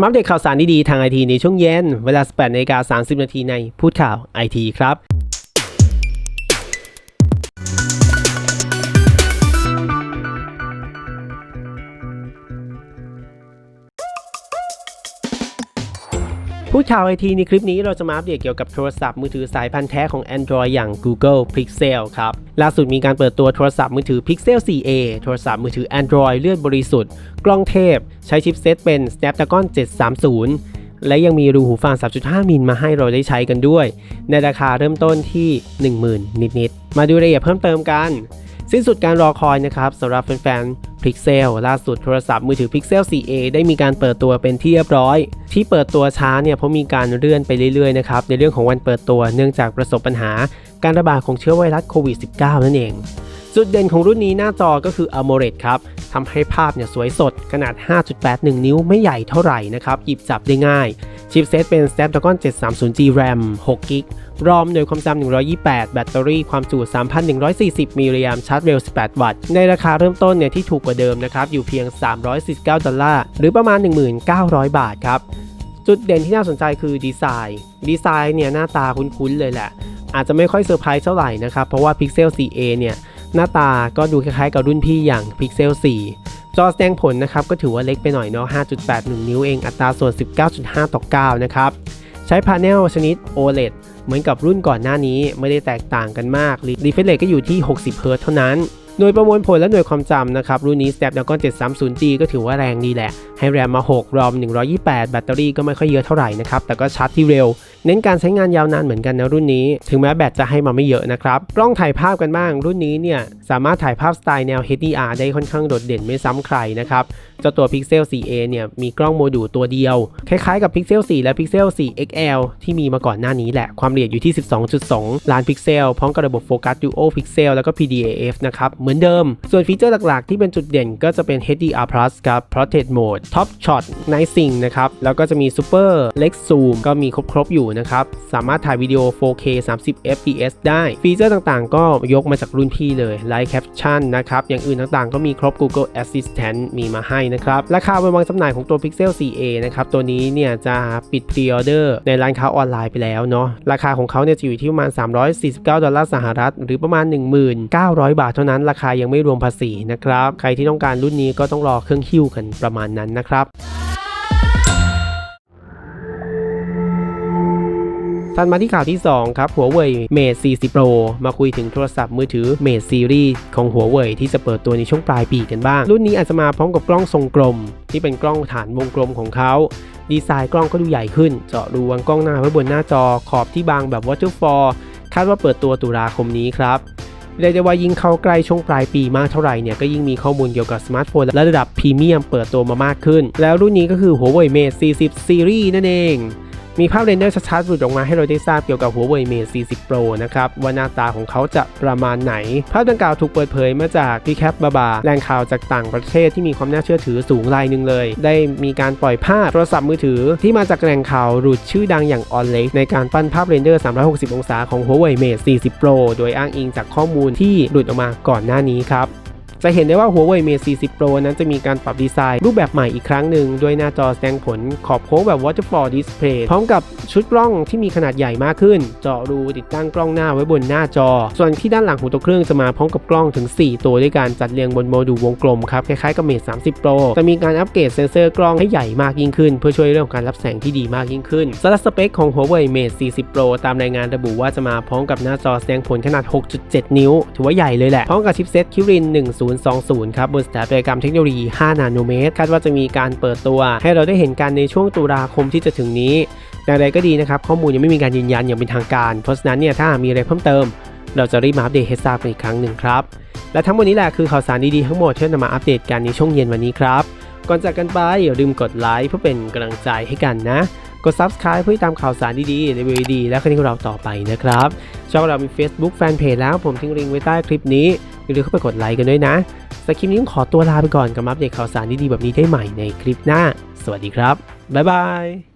มาอัปเดตข่าวสารดีๆ ทางไอทีในช่วงเย็น เวลา 18นาฬิกา30 นาทีในพูดข่าวไอทีครับ พูดข่าวไอทีในคลิปนี้เราจะมาอัปเดตเกี่ยวกับโทรศัพท์มือถือสายพันธุ์แท้ของ Android อย่าง Google Pixel ครับ ล่าสุดมีการเปิดตัวโทรศัพท์มือถือ Pixel 4a โทรศัพท์มือถือ Android เลือดบริสุทธิ์ กล้องเทพ ใช้ชิปเซตเป็น Snapdragon 730 และยังมีรูหูฟัง 3.5 มิลมาให้เราได้ใช้กันด้วย ในราคาเริ่มต้นที่ 10,000 นิดๆ มาดูรายละเอียดเพิ่มเติมกัน สิ้นสุดการรอคอยนะครับสำหรับแฟนๆ Pixel ล่าสุดโทรศัพท์มือถือ Pixel 4a ได้มีการเปิดตัวเป็นที่เรียบร้อย ที่เปิดตัวช้าเนี่ยเพราะมีการเลื่อนไปเรื่อยๆนะครับในเรื่องของวันเปิดตัวเนื่องจากประสบปัญหา การระบาดของเชื้อไวรัสโควิด -19 นั่นเอง จุดเด่นของรุ่นนี้หน้าจอก็คือ AMOLED ครับทำให้ภาพเนี่ยสวยสดขนาด 5.81 นิ้วไม่ใหญ่เท่าไหร่นะครับหยิบจับได้ง่าย ชิปเซตเป็น Snapdragon 730G RAM 6 g b รอมโดยความจำ128 แบตเตอรี่ความจุ 3,140 มิลลิแอมชาร์จเร็ว 18 วัตต์ ในราคาเริ่มต้นเนี่ยที่ถูกกว่าเดิมนะครับ อยู่เพียง 349 ดอลลาร์ หรือประมาณ 1,900 บาทครับ จุดเด่นที่น่าสนใจคือดีไซน์ ดีไซน์เนี่ยหน้าตาคุ้นๆเลยแหละ อาจจะไม่ค่อยเซอร์ไพรส์เท่าไหร่นะครับ เพราะว่า Pixel 4a เนี่ยหน้าตาก็ดูคล้ายๆกับรุ่นพี่อย่าง Pixel 4 จอแสดงผลนะครับก็ถือว่าเล็กไปหน่อยเนาะ 5.81 นิ้วเอง อัตราส่วน 19.5 ต่อ 9 นะครับ ใช้พาเนลชนิด OLED เหมือนกับรุ่นก่อนหน้านี้ไม่ได้แตกต่างกันมากรีเฟรชเรทก็อยู่ที่ 60 Hz เท่านั้น หน่วยประมวลผลและหน่วยความจำนะครับ รุ่นนี้ Snapdragon 730G ก็ถือว่าแรงดีแหละ ให้แรมมา 6 รอม 128 แบตเตอรี่ก็ไม่ค่อยเยอะเท่าไหร่นะครับ แต่ก็ชาร์จที่เร็ว เน้นการใช้งานยาวนานเหมือนกันนะรุ่นนี้ ถึงแม้แบตจะให้มาไม่เยอะนะครับ กล้องถ่ายภาพกันบ้าง รุ่นนี้เนี่ยสามารถถ่ายภาพสไตล์แนว HDR ได้ค่อนข้างโดดเด่นไม่ซ้ำใครนะครับเจ้าตัว Pixel 4a เนี่ยมีกล้องโมดูลตัวเดียว คล้ายๆกับ Pixel 4 และ Pixel 4 XL ที่มีมาก่อนหน้านี้แหละ ความละเอียดอยู่ที่ 12.2 ล้านพิกเซล พร้อมกับระบบโฟกัส Duo Pixel แล้วก็ PDAF นะครับเหมือนเดิม ส่วนฟีเจอร์หลักๆ ที่เป็นจุดเด่นก็จะเป็น HDR Plus ครับ Portrait Mode Top Shot Night Sync นะครับ แล้วก็จะมี Super Leg Zoom ก็มีครบๆอยู่นะครับ สามารถถ่ายวิดีโอ 4K 30 fps ได้ ฟีเจอร์ต่างๆ ก็ยกมาจากรุ่นพี่เลย Live Caption นะครับ อย่างอื่นต่างๆ ก็มีครบ Google Assistant มีมาให้นะครับ ราคาวันวางจำหน่ายของตัว Pixel 4a นะครับ ตัวนี้เนี่ยจะปิดพรีออเดอร์ในร้านค้าออนไลน์ไปแล้วเนาะ ราคาของเขาเนี่ยจะอยู่ที่ประมาณ 349 ดอลลาร์สหรัฐ หรือประมาณ 1900 บาทเท่านั้นราคายังไม่รวมภาษีนะครับ ใครที่ต้องการรุ่นนี้ก็ต้องรอเครื่องคิ้วกันประมาณนั้นนะครับถัดมาที่ข่าวที่ 2 ครับ หัวเว่ย Mate 40 Pro มาคุยถึงโทรศัพท์มือถือ Mate Series ของหัวเว่ยที่จะเปิดตัวในช่วงปลายปีกันบ้าง รุ่นนี้อาจจะมาพร้อมกับกล้องทรงกลม ที่เป็นกล้องฐานวงกลมของเขา ดีไซน์กล้องก็ดูใหญ่ขึ้น เจาะรูวางกล้องหน้าไว้บนหน้าจอขอบที่บางแบบ Waterfall คาดว่าเปิดตัวตุลาคมนี้ครับ เรียกได้ว่ายิ่งเข้าใกล้ช่วงปลายปีมากเท่าไหร่เนี่ยก็ยิ่งมีข้อมูลเกี่ยวกับสมาร์ทโฟนระดับพรีเมียมเปิดตัวมามากขึ้น แล้วรุ่นนี้ก็คือ Huawei Mate 40 Series นั่นเอง มีภาพเรนเดอร์ชัดๆหลุดออกมาให้เราได้ทราบเกี่ยวกับ Huawei Mate 40 Pro นะครับว่าหน้าตาของเขาจะประมาณไหน ภาพดังกล่าวถูกเปิดเผยมาจากพี่แคปบาบาแหล่งข่าวจากต่างประเทศที่มีความน่าเชื่อถือสูงรายหนึ่งเลย ได้มีการปล่อยภาพโทรศัพท์มือถือ ที่มาจากแหล่งข่าวหลุดชื่อดังอย่าง On l a k e ในการปั้นภาพเรนเดอร์ 360 องศาของ Huawei Mate 40 Pro โดยอ้างอิงจากข้อมูลที่หลุดออกมาก่อนหน้านี้ครับ จะเห็นได้ว่า Huawei Mate 40 Pro นั้นจะมีการปรับดีไซน์รูปแบบใหม่อีกครั้งหนึ่งด้วยหน้าจอแสดงผลขอบโค้งแบบ Waterfall Display พร้อมกับชุดกล้องที่มีขนาดใหญ่มากขึ้น เจาะรูติดตั้งกล้องหน้าไว้บนหน้าจอ ส่วนที่ด้านหลังของตัวเครื่องจะมาพร้อมกับกล้องถึง 4 ตัวด้วยการจัดเรียงบนโมดูลวงกลมครับคล้ายๆกับ Mate 30 Pro จะมีการอัปเกรดเซนเซอร์กล้องให้ใหญ่มากยิ่งขึ้น เพื่อช่วยเรื่องของการรับแสงที่ดีมากยิ่งขึ้นสำหรับสเปคของ Huawei Mate 40 Pro ตามรายงานระบุว่าจะมาพร้อมกับหน้าจอแสดงผลขนาด 6.7 นิ้ว ถือว่าใหญ่เลยแหละพร้อมกับชิปเซต Kirin 1020 ครับบนสถาปัตยกรรมเทคโนโลยี 5 นาโนเมตร คาดว่าจะมีการเปิดตัว ให้เราได้เห็นกันในช่วงตุลาคมที่จะถึงนี้อย่างไรก็ดีนะครับ ข้อมูลยังไม่มีการยืนยันอย่างเป็นทางการ เพราะฉะนั้นเนี่ยถ้ามีอะไรเพิ่มเติม เราจะรีบมาอัปเดตให้ทราบกันอีกครั้งหนึ่งครับ และทั้งหมดนี้แหละคือข่าวสารดีๆทั้งหมดที่นำมาอัปเดตกันในช่วงเย็นวันนี้ครับ ก่อนจากกันไปอย่าลืมกดไลค์เพื่อเป็นกำลังใจให้กันนะกด Subscribe เพื่อตามข่าวสารดีๆรีวิวดี และคดีของเราต่อไปนะครับ ช่องเรามี Facebook Fanpage แล้วผมทิ้งลิงก์ไว้ใต้คลิปนี้ อย่าลืมเข้าไปกดไลค์กันด้วยนะสำหรับคลิปนี้ขอตัวลาไปก่อนกับมาอัปเดตข่าวสารดีๆแบบนี้ได้ใหม่ในคลิปหน้า สวัสดีครับ บ๊ายบาย